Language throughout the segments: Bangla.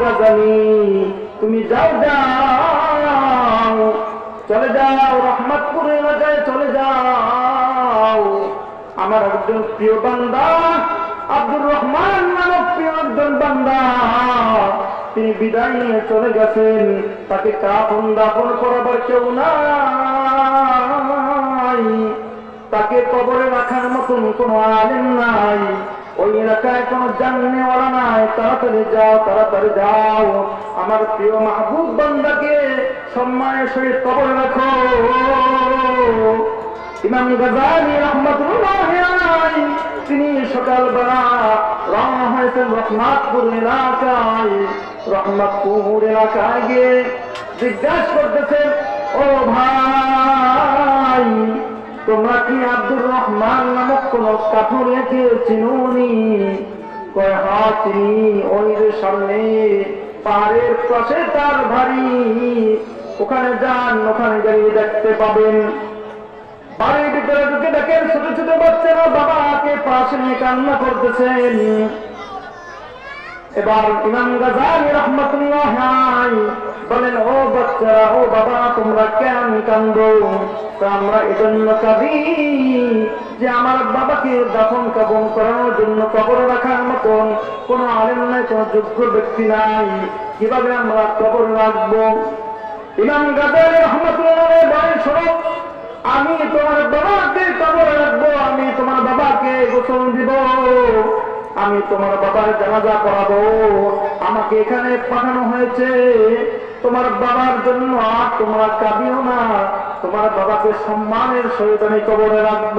গাজালি তুমি যাও যাও। চলে যাও রহমতপুর এলাকায় চলে যাও। আমার একজন প্রিয় বান্দা, আব্দুর রহমান নামক প্রিয় একজন বান্দা। তিনি বিদায় নিয়ে চলে গেছেন। তাকে কাপন দাপন করাবার কেউ নাই। তাকে কবরে রাখার মতন কোনো আলেম নাই। ওই এলাকায় কোনো জাননেওয়ালা নাই। তাড়াতাড়ি যাও তাড়াতাড়ি যাও। আমার প্রিয় মাহবুব বান্দাকে সম্মানের সহিত কবরে রাখো। ইমাম গাজালি রহমতুল্লাহ তিনি সকালবেলা রওনা হয়েছেন রহমাতপুর এলাকায়। রহমতপুর এলাকায় গিয়ে জিজ্ঞাসা করতেছেন, ও ভাই, তোমরা কি আব্দুর রহমান নামক কোন কাঠুরেকে চিনুনি? পাশে ওখানে যান, ওখানে দেখতে পাবেন। বাড়ির ভিতরে ঢুকে দেখেন ছোট ছোট বাচ্চারা বাবাকে পাশে নিয়ে কান্না করতেছেন। এবার ইমাম গাজালি বলেন, ও বাচ্চারা, ও বাবা, তোমরা কেন কান্দো আমরা এজন্য কাঁদি। যে আমার বাবাকে দাফন কাবন করানোর জন্য কবর রাখার মতন কোন আলেম নাই, কোন যোগ্য ব্যক্তি নাই। কীভাবে আমরা কবর রাখব? ইমাম গাজালি রহমতুল্লাহ বলেন, শোনো, আমি তোমার বাবাকে কবর রাখব, আমি তোমার বাবাকে গোসল দিব, আমি তোমার বাবার জানাজা করাবো আমাকে এখানে পাঠানো হয়েছে, তোমার বাবার জন্য আর তোমরা কাঁদিও না, তোমার বাবাকে সম্মানের সহিত আমি কবরে রাখব।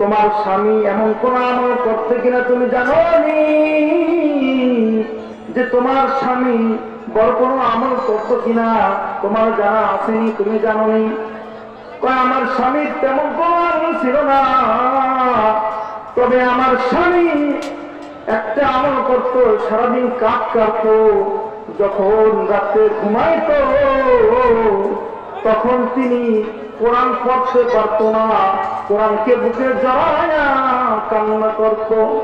তোমার স্বামী এমন কোন আমল করতে কিনা তুমি জানো যে তোমার স্বামী বড় কোনো আমল করতো কিনা তোমার জানা আসেনি, তুমি জানো নি আমার স্বামীর তেমন কোনো আমল ছিল না। তবে আমার স্বামী একটা আমল করতো, সারাদিন কাজ কাটতো যখন রাত্রে ঘুমাইতো। তখন তিনি কোরআন পড়তে পারত না। কোরআনকে বুকে জড়ায় না কান্না করতো।